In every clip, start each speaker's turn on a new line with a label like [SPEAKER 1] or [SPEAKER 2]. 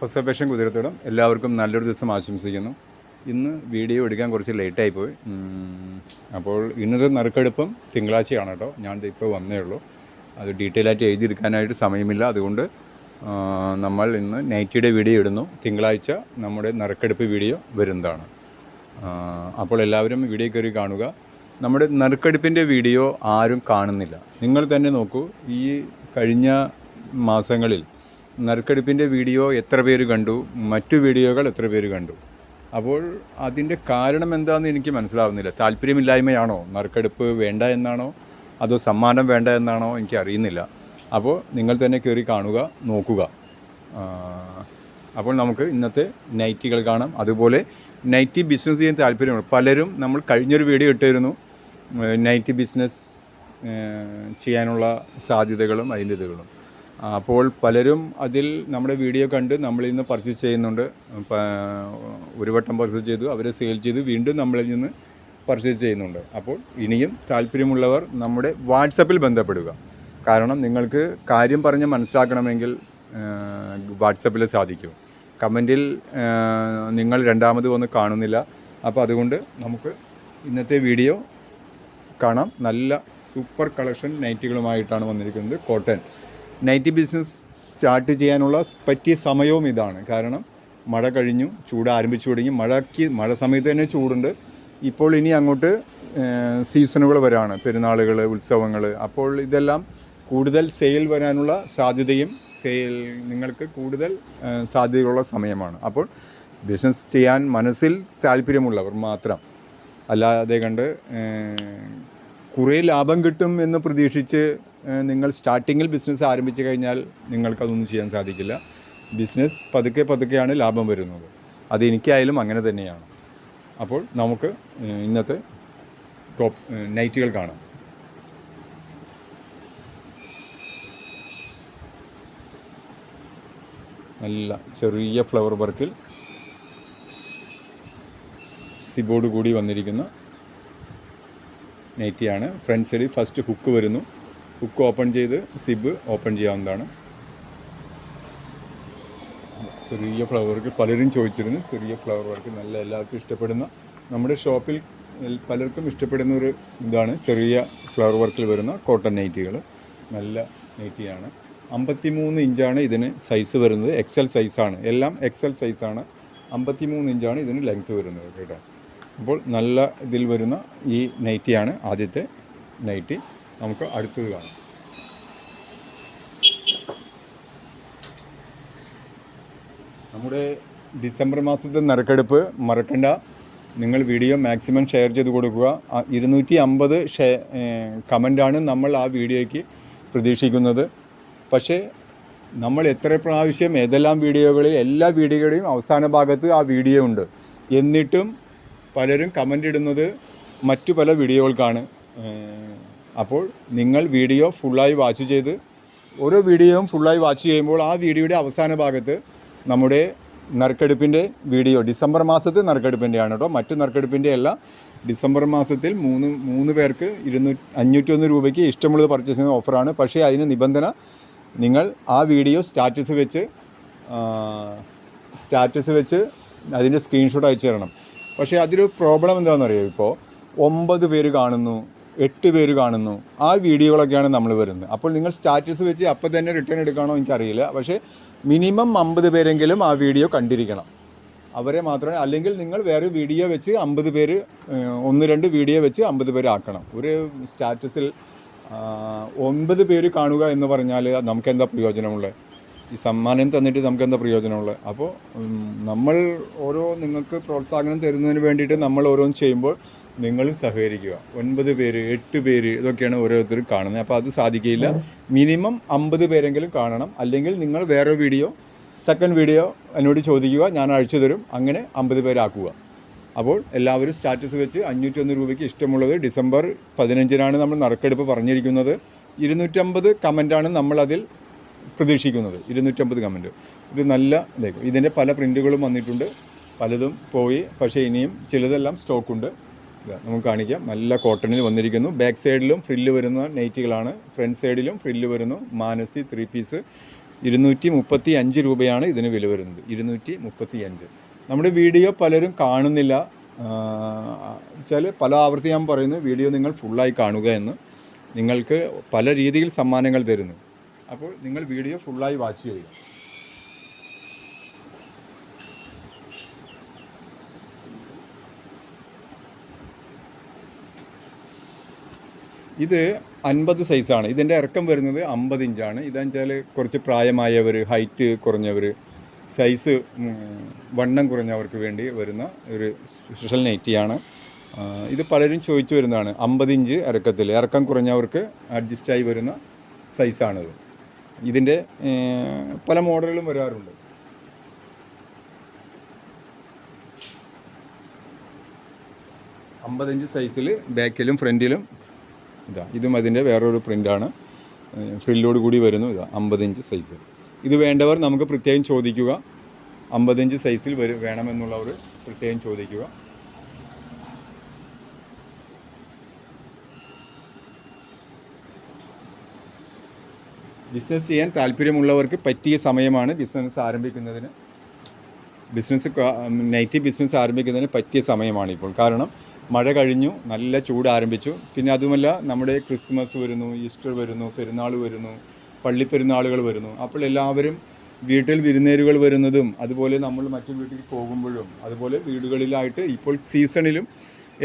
[SPEAKER 1] First കുതിരത്തോടും എല്ലാവർക്കും നല്ലൊരു ദിവസം ആശംസിക്കുന്നു. ഇന്ന് വീഡിയോ എടുക്കാൻ കുറച്ച് ലേറ്റായി പോയി. അപ്പോൾ ഇന്നത്തെ നറുക്കെടുപ്പും തിങ്കളാഴ്ചയാണ് കേട്ടോ. ഞാൻ ഇപ്പോൾ വന്നേ ഉള്ളൂ. അത് ഡീറ്റെയിൽ ആയിട്ട് എഴുതിയെടുക്കാനായിട്ട് സമയമില്ല. അതുകൊണ്ട് നമ്മൾ ഇന്ന് നൈറ്റിയുടെ വീഡിയോ ഇടുന്നു. തിങ്കളാഴ്ച നമ്മുടെ നറുക്കെടുപ്പ് വീഡിയോ വരുന്നതാണ്. അപ്പോൾ എല്ലാവരും വീഡിയോ കയറി കാണുക. നമ്മുടെ നറുക്കെടുപ്പിന്റെ വീഡിയോ ആരും കാണുന്നില്ല. നിങ്ങൾ തന്നെ നോക്കൂ. ഈ കഴിഞ്ഞ മാസങ്ങളിൽ നറുക്കെടുപ്പിന്റെ വീഡിയോ എത്ര പേര് കണ്ടു? മറ്റു വീഡിയോകൾ എത്ര പേര് കണ്ടു? അപ്പോൾ അതിന്റെ കാരണം എന്താണെന്ന് എനിക്ക് മനസ്സിലാവുന്നില്ല. താല്പര്യമില്ലായ്മയാണോ? നറുക്കെടുപ്പ് വേണ്ട എന്നാണോ? അതോ സമ്മാനം വേണ്ട എന്നാണോ? എനിക്ക് അറിയുന്നില്ല അപ്പോൾ നിങ്ങൾ തന്നെ കയറി കാണുക നോക്കുക. അപ്പോൾ നമുക്ക് ഇന്നത്തെ നൈറ്റികൾ കാണാം. അതുപോലെ നൈറ്റി ബിസിനസ് ചെയ്യാൻ താല്പര്യമുണ്ട്. പലരും നമ്മൾ കഴിഞ്ഞൊരു വീഡിയോ ഇട്ടിരുന്നു. നൈറ്റി ബിസിനസ് ചെയ്യാനുള്ള സാധ്യതകളും അതിന്റെ ഇതുകളും. അപ്പോൾ പലരും അതിൽ നമ്മുടെ വീഡിയോ കണ്ട് നമ്മളിൽ നിന്ന് പർച്ചേസ് ചെയ്യുന്നുണ്ട്. ഒരു വട്ടം പർച്ചേസ് ചെയ്തു അവരെ സെയിൽ ചെയ്ത് വീണ്ടും നമ്മളിൽ നിന്ന് പർച്ചേസ് ചെയ്യുന്നുണ്ട്. അപ്പോൾ ഇനിയും താല്പര്യമുള്ളവർ നമ്മുടെ വാട്സപ്പിൽ ബന്ധപ്പെടുക. കാരണം നിങ്ങൾക്ക് കാര്യം പറഞ്ഞ് മനസ്സിലാക്കണമെങ്കിൽ വാട്സപ്പിൽ സാധിക്കും. കമന്റിൽ നിങ്ങൾ രണ്ടാമത് വന്ന് കാണുന്നില്ല. അപ്പോൾ അതുകൊണ്ട് നമുക്ക് ഇന്നത്തെ വീഡിയോ കാണാം. നല്ല സൂപ്പർ കളക്ഷൻ നൈറ്റികളുമായിട്ടാണ് വന്നിരിക്കുന്നത് കോട്ടൺ. നൈറ്റി ബിസിനസ് സ്റ്റാർട്ട് ചെയ്യാനുള്ള പറ്റിയ സമയവും ഇതാണ്. കാരണം മഴ കഴിഞ്ഞു ചൂട് ആരംഭിച്ചു തുടങ്ങി. മഴയ്ക്ക് മഴ സമയത്ത് തന്നെ ചൂടുണ്ട്. ഇപ്പോൾ ഇനി അങ്ങോട്ട് സീസണുകൾ വരാണ്. പെരുന്നാളുകൾ ഉത്സവങ്ങൾ അപ്പോൾ ഇതെല്ലാം കൂടുതൽ സെയിൽ വരാനുള്ള സാധ്യതയും സെയിൽ നിങ്ങൾക്ക് കൂടുതൽ സാധ്യതയുള്ള സമയമാണ്. അപ്പോൾ ബിസിനസ് ചെയ്യാൻ മനസ്സിൽ താല്പര്യമുള്ളവർ മാത്രം. അല്ലാതെ കണ്ട് കുറേ ലാഭം കിട്ടും എന്ന് പ്രതീക്ഷിച്ച് നിങ്ങൾ സ്റ്റാർട്ടിങ്ങിൽ ബിസിനസ് ആരംഭിച്ചു കഴിഞ്ഞാൽ നിങ്ങൾക്കതൊന്നും ചെയ്യാൻ സാധിക്കില്ല. ബിസിനസ് പതുക്കെ പതുക്കെയാണ് ലാഭം വരുന്നത്. അത് എനിക്കായാലും അങ്ങനെ തന്നെയാണ്. അപ്പോൾ നമുക്ക് ഇന്നത്തെ ടോപ്പ് നൈറ്റുകൾ കാണാം. നല്ല ചെറിയ ഫ്ലവർ വർക്കിൽ സിബോർഡ് കൂടി വന്നിരിക്കുന്ന. നൈറ്റിയാണ്. ഫ്രണ്ട് സൈഡിൽ ഫസ്റ്റ് ഹുക്ക് വരുന്നു. ഹുക്ക് ഓപ്പൺ ചെയ്ത് സിബ് ഓപ്പൺ ചെയ്യാവുന്നതാണ്. ചെറിയ ഫ്ലവർ വർക്ക് പലരും ചോദിച്ചിരുന്നു. ചെറിയ ഫ്ലവർ വർക്ക് നല്ല എല്ലാവർക്കും ഇഷ്ടപ്പെടുന്ന നമ്മുടെ ഷോപ്പിൽ പലർക്കും ഇഷ്ടപ്പെടുന്ന ഒരു ഇതാണ്. ചെറിയ ഫ്ലവർ വർക്കിൽ വരുന്ന കോട്ടൺ നൈറ്റികൾ. നല്ല നൈറ്റിയാണ്. അമ്പത്തി മൂന്ന് ഇഞ്ചാണ് ഇതിന് സൈസ് വരുന്നത്. എക്സൽ സൈസാണ് എല്ലാം എക്സൽ സൈസാണ് അമ്പത്തി മൂന്ന് ഇഞ്ചാണ് ഇതിന് ലെങ്ത്ത് വരുന്നത് കേട്ടോ. അപ്പോൾ നല്ല ഇതിൽ വരുന്ന ഈ നൈറ്റിയാണ് ആദ്യത്തെ നൈറ്റി. നമുക്ക് അടുത്തത് കാണാം. നമ്മുടെ ഡിസംബർ മാസത്തെ നറുക്കെടുപ്പ് മറക്കണ്ട. നിങ്ങൾ വീഡിയോ മാക്സിമം ഷെയർ ചെയ്ത് കൊടുക്കുക. ഇരുന്നൂറ്റി അമ്പത് ഷെയർ കമന്റാണ് നമ്മൾ ആ വീഡിയോയ്ക്ക് പ്രതീക്ഷിക്കുന്നത്. പക്ഷേ നമ്മൾ എത്ര പ്രാവശ്യം ഏതെല്ലാം വീഡിയോകളിൽ എല്ലാ വീഡിയോയുടെയും അവസാന ഭാഗത്ത് ആ വീഡിയോ ഉണ്ട്. എന്നിട്ടും പലരും കമന്റ് ഇടുന്നത് മറ്റു പല വീഡിയോകൾക്കാണ്. അപ്പോൾ നിങ്ങൾ വീഡിയോ ഫുള്ളായി വാച്ച് ചെയ്ത് ഓരോ വീഡിയോയും ഫുള്ളായി വാച്ച് ചെയ്യുമ്പോൾ ആ വീഡിയോയുടെ അവസാന ഭാഗത്ത് നമ്മുടെ നറുക്കെടുപ്പിന്റെ വീഡിയോ ഡിസംബർ മാസത്തെ നറുക്കെടുപ്പിന്റെയാണ് കേട്ടോ. മറ്റു നറുക്കെടുപ്പിന്റെ അല്ല ഡിസംബർ മാസത്തിൽ മൂന്ന് മൂന്ന് പേർക്ക് ഇരുന്നൂറ്റി അഞ്ഞൂറ്റൊന്ന് രൂപയ്ക്ക് ഇഷ്ടമുള്ളത് പർച്ചേസ് ചെയ്യുന്ന ഓഫറാണ് പക്ഷേ അതിന് നിബന്ധന നിങ്ങൾ ആ വീഡിയോ സ്റ്റാറ്റസ് വെച്ച് സ്റ്റാറ്റസ് വെച്ച് അതിന്റെ സ്ക്രീൻഷോട്ട് അയച്ചു തരണം. പക്ഷേ അതിലൊരു പ്രോബ്ലം എന്താണെന്ന് അറിയാം ഇപ്പോൾ ഒമ്പത് പേര് കാണുന്നു എട്ട് പേര് കാണുന്നു. ആ വീഡിയോകളൊക്കെയാണ് നമ്മൾ വരുന്നത്. അപ്പോൾ നിങ്ങൾ സ്റ്റാറ്റസ് വെച്ച് അപ്പോൾ തന്നെ റിട്ടേൺ എടുക്കണോ എനിക്കറിയില്ല. പക്ഷേ മിനിമം അമ്പത് പേരെങ്കിലും ആ വീഡിയോ കണ്ടിരിക്കണം. അവരെ മാത്രമേ അല്ലെങ്കിൽ നിങ്ങൾ വേറെ വീഡിയോ വെച്ച് അമ്പത് പേര് ഒന്ന് രണ്ട് വീഡിയോ വെച്ച് അമ്പത് പേര് ആക്കണം. ഒരു സ്റ്റാറ്റസിൽ ഒമ്പത് പേര് കാണുക എന്ന് പറഞ്ഞാൽ നമുക്ക് എന്താ പ്രയോജനമുള്ളത് ഈ സമ്മാനം തന്നിട്ട് നമുക്ക് എന്താ പ്രയോജനമുള്ളത് അപ്പോൾ നമ്മൾ ഓരോ നിങ്ങൾക്ക് പ്രോത്സാഹനം തരുന്നതിന് വേണ്ടിയിട്ട് നമ്മൾ ഓരോന്ന് ചെയ്യുമ്പോൾ നിങ്ങളും സഹകരിക്കുക. ഒൻപത് പേര് എട്ട് പേര് ഇതൊക്കെയാണ് ഓരോരുത്തരും കാണുന്നത്. അപ്പോൾ അത് സാധിക്കില്ല മിനിമം അമ്പത് പേരെങ്കിലും കാണണം. അല്ലെങ്കിൽ നിങ്ങൾ വേറെ വീഡിയോ സെക്കൻഡ് വീഡിയോ എന്നോട് ചോദിക്കുക ഞാൻ അയച്ചു തരും. അങ്ങനെ അമ്പത് പേരാക്കുക. അപ്പോൾ എല്ലാവരും സ്റ്റാറ്റസ് വെച്ച് അഞ്ഞൂറ്റൊന്ന് രൂപയ്ക്ക് ഇഷ്ടമുള്ളത് ഡിസംബർ പതിനഞ്ചിനാണ് നമ്മൾ നറുക്കെടുപ്പ് പറഞ്ഞിരിക്കുന്നത്. ഇരുന്നൂറ്റമ്പത് കമന്റാണ് നമ്മളതിൽ പ്രതീക്ഷിക്കുന്നത്. ഇരുന്നൂറ്റമ്പത് കമന്റ് ഒരു നല്ല ഇതായിരിക്കും. ഇതിന്റെ പല പ്രിന്റുകളും വന്നിട്ടുണ്ട്. പലതും പോയി. പക്ഷേ ഇനിയും ചിലതെല്ലാം സ്റ്റോക്കുണ്ട്. നമുക്ക് കാണിക്കാം. നല്ല കോട്ടണിൽ വന്നിരിക്കുന്നു. ബാക്ക് സൈഡിലും ഫ്രില്ല് വരുന്ന നൈറ്റികളാണ് ഫ്രണ്ട് സൈഡിലും ഫ്രില്ല് വരുന്നു. മാനസി ത്രീ പീസ് ഇരുന്നൂറ്റി മുപ്പത്തി അഞ്ച് രൂപയാണ് ഇതിന് വില വരുന്നത്. ഇരുന്നൂറ്റി മുപ്പത്തി അഞ്ച് നമ്മുടെ വീഡിയോ പലരും കാണുന്നില്ല. വെച്ചാൽ പല ആവർത്തി ഞാൻ പറയുന്നു വീഡിയോ നിങ്ങൾ ഫുള്ളായി കാണുക എന്ന്. നിങ്ങൾക്ക് പല രീതിയിൽ സമ്മാനങ്ങൾ തരുന്നു. അപ്പോൾ നിങ്ങൾ വീഡിയോ ഫുള്ളായി വാച്ച് ചെയ്യുക. ഇത് അൻപത് സൈസാണ് ഇതിന്റെ ഇറക്കം വരുന്നത് അമ്പത് ഇഞ്ചാണ് ഇതെന്നുവെച്ചാൽ കുറച്ച് പ്രായമായവർ ഹൈറ്റ് കുറഞ്ഞവർ സൈസ് വണ്ണം കുറഞ്ഞവർക്ക് വേണ്ടി വരുന്ന ഒരു സ്പെഷ്യൽ നൈറ്റിയാണ് ഇത് പലരും ചോദിച്ചു വരുന്നതാണ്. അമ്പത് ഇഞ്ച് ഇറക്കത്തിൽ ഇറക്കം കുറഞ്ഞവർക്ക് അഡ്ജസ്റ്റായി വരുന്ന സൈസാണിത് ഇതിന്റെ പല മോഡലുകളും വരാറുണ്ട്. അമ്പതഞ്ച് സൈസിൽ ബാക്കിലും ഫ്രണ്ടിലും ഇതാ ഇതും അതിന്റെ വേറൊരു പ്രിന്റാണ് ഫ്രില്ലോട് കൂടി വരുന്നു ഇതാ അമ്പതിഞ്ച് സൈസ്. ഇത് വേണ്ടവർ നമുക്ക് പ്രത്യേകം ചോദിക്കുക. അമ്പതിഞ്ച് സൈസിൽ വരും വേണമെന്നുള്ളവർ പ്രത്യേകം ചോദിക്കുക. ബിസിനസ് ചെയ്യാൻ താല്പര്യമുള്ളവർക്ക് പറ്റിയ സമയമാണ് ബിസിനസ് ആരംഭിക്കുന്നതിന്. ബിസിനസ് നൈറ്റ് ബിസിനസ് ആരംഭിക്കുന്നതിന് പറ്റിയ സമയമാണ് ഇപ്പോൾ. കാരണം മഴ കഴിഞ്ഞു നല്ല ചൂട് ആരംഭിച്ചു. പിന്നെ അതുമല്ല നമ്മുടെ ക്രിസ്മസ് വരുന്നു ഈസ്റ്റർ വരുന്നു പെരുന്നാൾ വരുന്നു പള്ളിപ്പെരുന്നാളുകൾ വരുന്നു. അപ്പോൾ എല്ലാവരും വീട്ടിൽ വിരുന്നേരുകൾ വരുന്നതും അതുപോലെ നമ്മൾ മറ്റു വീട്ടിൽ പോകുമ്പോഴും അതുപോലെ വീടുകളിലായിട്ട് ഇപ്പോൾ സീസണിലും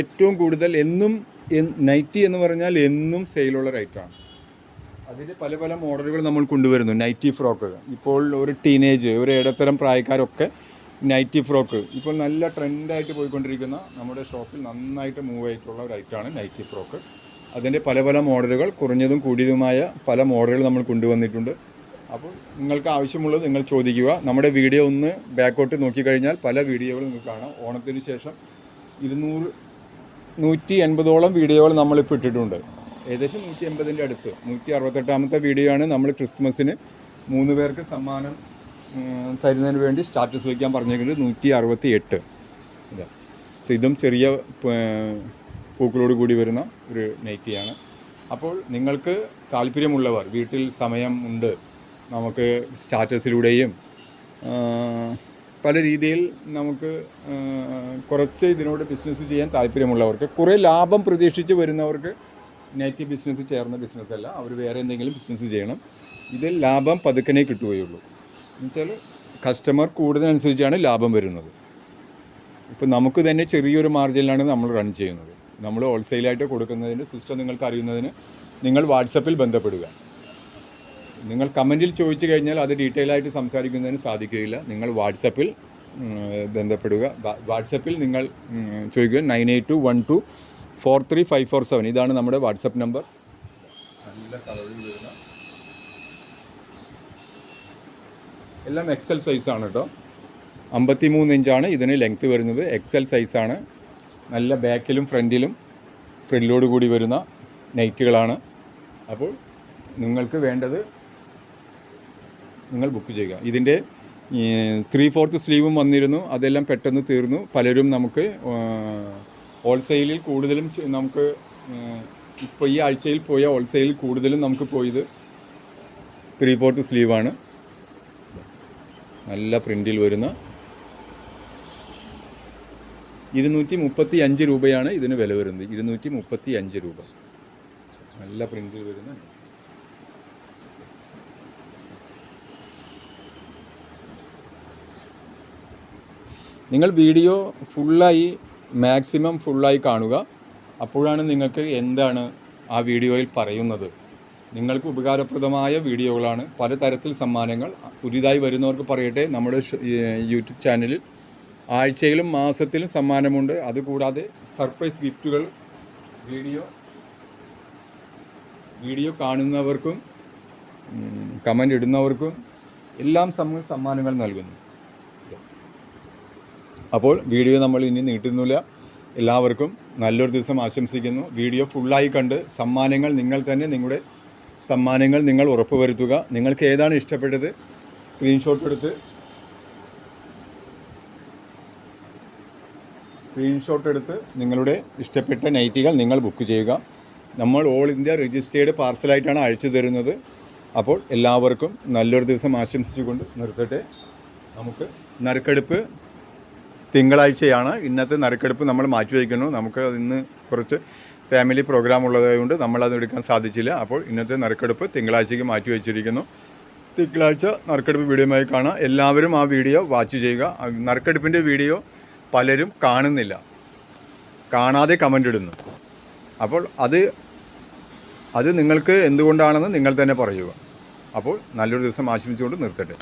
[SPEAKER 1] ഏറ്റവും കൂടുതൽ എന്നും നൈറ്റി എന്ന് പറഞ്ഞാൽ എന്നും സെയിലുള്ള റൈറ്റാണ്. അതിന്റെ പല പല മോഡലുകൾ നമ്മൾ കൊണ്ടുവരുന്നു. നൈറ്റി ഫ്രോക്ക് ഇപ്പോൾ ഒരു ടീനേജ് ഒരു ഇടത്തരം പ്രായക്കാരൊക്കെ നൈറ്റി ഫ്രോക്ക് ഇപ്പോൾ നല്ല ട്രെൻഡായിട്ട് പോയിക്കൊണ്ടിരിക്കുന്ന നമ്മുടെ ഷോപ്പിൽ നന്നായിട്ട് മൂവ് ആയിട്ടുള്ള ഒരു ഐറ്റമാണ് നൈറ്റി ഫ്രോക്ക് അതിന്റെ പല പല മോഡലുകൾ കുറഞ്ഞതും കൂടിയതുമായ പല മോഡലുകൾ നമ്മൾ കൊണ്ടുവന്നിട്ടുണ്ട്. അപ്പോൾ നിങ്ങൾക്ക് ആവശ്യമുള്ളത് നിങ്ങൾ ചോദിക്കുക. നമ്മുടെ വീഡിയോ ഒന്ന് ബാക്കോട്ട് നോക്കിക്കഴിഞ്ഞാൽ പല വീഡിയോകളും നിങ്ങൾക്ക് കാണാം. ഓണത്തിന് ശേഷം ഇരുന്നൂറ് നൂറ്റി എൺപതോളം വീഡിയോകൾ നമ്മളിപ്പോൾ ഇട്ടിട്ടുണ്ട്. ഏകദേശം നൂറ്റി എൺപതിന്റെ അടുത്ത് നൂറ്റി അറുപത്തെട്ടാമത്തെ വീഡിയോ ആണ് നമ്മൾ ക്രിസ്മസിന് മൂന്ന് പേർക്ക് സമ്മാനം തരുന്നതിന് വേണ്ടി സ്റ്റാറ്റസ് വയ്ക്കാൻ പറഞ്ഞിരിക്കുന്നത് നൂറ്റി അറുപത്തി എട്ട് സോ ഇതും ചെറിയ പൂക്കളോട് കൂടി വരുന്ന ഒരു നൈറ്റിയാണ് അപ്പോൾ നിങ്ങൾക്ക് താല്പര്യമുള്ളവർ വീട്ടിൽ സമയം ഉണ്ട് നമുക്ക് സ്റ്റാറ്റസിലൂടെയും പല രീതിയിൽ നമുക്ക് കുറച്ച് ഇതിനോട് ബിസിനസ് ചെയ്യാൻ താല്പര്യമുള്ളവർക്ക് കുറേ ലാഭം പ്രതീക്ഷിച്ച് വരുന്നവർക്ക് നൈറ്റി ബിസിനസ് ചേർന്ന ബിസിനസ് അല്ല. അവർ വേറെ എന്തെങ്കിലും ബിസിനസ് ചെയ്യണം. ഇതിൽ ലാഭം പതുക്കനെ കിട്ടുകയുള്ളൂ. എന്നുവെച്ചാൽ കസ്റ്റമർ കൂടുന്നതനുസരിച്ചാണ് ലാഭം വരുന്നത്. ഇപ്പോൾ നമുക്ക് തന്നെ ചെറിയൊരു മാർജിനിലാണ് നമ്മൾ റൺ ചെയ്യുന്നത്. നമ്മൾ ഹോൾസെയിലായിട്ട് കൊടുക്കുന്നതിന്റെ സിസ്റ്റം നിങ്ങൾക്ക് അറിയുന്നതിന് നിങ്ങൾ വാട്സപ്പിൽ ബന്ധപ്പെടുക. നിങ്ങൾ കമന്റിൽ ചോദിച്ചു കഴിഞ്ഞാൽ അത് ഡീറ്റെയിൽ ആയിട്ട് സംസാരിക്കുന്നതിന് സാധിക്കുകയില്ല. നിങ്ങൾ വാട്സപ്പിൽ ബന്ധപ്പെടുക. വാട്സപ്പിൽ നിങ്ങൾ ചോദിക്കുക. Nine eight two one two four three five four seven. ഇതാണ് നമ്മുടെ വാട്സപ്പ് നമ്പർ. നല്ല കളറിൽ വരുന്ന എല്ലാം എക്സൽ സൈസാണ് കേട്ടോ അമ്പത്തി മൂന്ന് ഇഞ്ചാണ് ഇതിന് ലെങ്ത്ത് വരുന്നത്. എക്സൽ സൈസാണ് നല്ല ബാക്കിലും ഫ്രണ്ടിലും ഫ്രണ്ടിലോട് കൂടി വരുന്ന നൈറ്റുകളാണ് അപ്പോൾ നിങ്ങൾക്ക് വേണ്ടത് നിങ്ങൾ ബുക്ക് ചെയ്യുക. ഇതിന്റെ ത്രീ ഫോർത്ത് സ്ലീവും വന്നിരുന്നു. അതെല്ലാം പെട്ടെന്ന് തീർന്നു. പലരും നമുക്ക് ഹോൾസെയിലിൽ കൂടുതലും നമുക്ക് ഇപ്പോൾ ഈ ആഴ്ചയിൽ പോയ ഹോൾസെയിലിൽ കൂടുതലും നമുക്ക് പോയത് ത്രീ ഫോർത്ത് സ്ലീവാണ് നല്ല പ്രിന്റിൽ വരുന്ന. ഇരുന്നൂറ്റി മുപ്പത്തി അഞ്ച് രൂപയാണ് ഇതിന് വില വരുന്നത്. ഇരുന്നൂറ്റി മുപ്പത്തി അഞ്ച് രൂപ. നല്ല പ്രിന്റിൽ വരുന്ന. നിങ്ങൾ വീഡിയോ ഫുള്ളായി മാക്സിമം ഫുള്ളായി കാണുക. അപ്പോഴാണ് നിങ്ങൾക്ക് എന്താണ് ആ വീഡിയോയിൽ പറയുന്നത്. നിങ്ങൾക്ക് ഉപകാരപ്രദമായ വീഡിയോകളാണ്. പലതരത്തിൽ സമ്മാനങ്ങൾ. പുതിയതായി വരുന്നവർക്ക് പറയട്ടെ നമ്മുടെ യൂട്യൂബ് ചാനലിൽ ആഴ്ചയിലും മാസത്തിലും സമ്മാനമുണ്ട്. അതുകൂടാതെ സർപ്രൈസ് ഗിഫ്റ്റുകൾ വീഡിയോ വീഡിയോ കാണുന്നവർക്കും കമന്റ് ഇടുന്നവർക്കും എല്ലാം സമ്മാനങ്ങൾ നൽകുന്നു. അപ്പോൾ വീഡിയോ നമ്മൾ ഇനി നീട്ടുന്നില്ല. എല്ലാവർക്കും നല്ലൊരു ദിവസം ആശംസിക്കുന്നു. വീഡിയോ ഫുള്ളായി കണ്ട് സമ്മാനങ്ങൾ നിങ്ങൾ തന്നെ നിങ്ങളുടെ സമ്മാനങ്ങൾ നിങ്ങൾ ഉറപ്പുവരുത്തുക. നിങ്ങൾക്ക് ഏതാണ് ഇഷ്ടപ്പെട്ടത്? സ്ക്രീൻഷോട്ട് എടുത്ത്. സ്ക്രീൻഷോട്ട് എടുത്ത് നിങ്ങളുടെ ഇഷ്ടപ്പെട്ട നൈറ്റികൾ നിങ്ങൾ ബുക്ക് ചെയ്യുക. നമ്മൾ ഓൾ ഇന്ത്യ രജിസ്റ്റേർഡ് പാർസലായിട്ടാണ് അയച്ചു തരുന്നത്. അപ്പോൾ എല്ലാവർക്കും നല്ലൊരു ദിവസം ആശംസിച്ചുകൊണ്ട് നിർത്തട്ടെ. നമുക്ക് നറുക്കെടുപ്പ് തിങ്കളാഴ്ചയാണ് ഇന്നത്തെ നറുക്കെടുപ്പ് നമ്മൾ മാറ്റിവെക്കുന്നു നമുക്ക് ഇന്ന് കുറച്ച് ഫാമിലി പ്രോഗ്രാം ഉള്ളതായതുകൊണ്ട് നമ്മളത് എടുക്കാൻ സാധിച്ചില്ല. അപ്പോൾ ഇന്നത്തെ നറുക്കെടുപ്പ് തിങ്കളാഴ്ചയ്ക്ക് മാറ്റി വെച്ചിരിക്കുന്നു. തിങ്കളാഴ്ച നറുക്കെടുപ്പ് വീഡിയോയുമായി കാണാം. എല്ലാവരും ആ വീഡിയോ വാച്ച് ചെയ്യുക. നറുക്കെടുപ്പിന്റെ വീഡിയോ പലരും കാണുന്നില്ല. കാണാതെ കമന്റ് ഇടുന്നു. അപ്പോൾ അത് അത് നിങ്ങൾക്ക് എന്തുകൊണ്ടാണെന്ന് നിങ്ങൾ തന്നെ പറയുക. അപ്പോൾ നല്ലൊരു ദിവസം ആശംസിച്ചുകൊണ്ട് നിർത്തട്ടെ.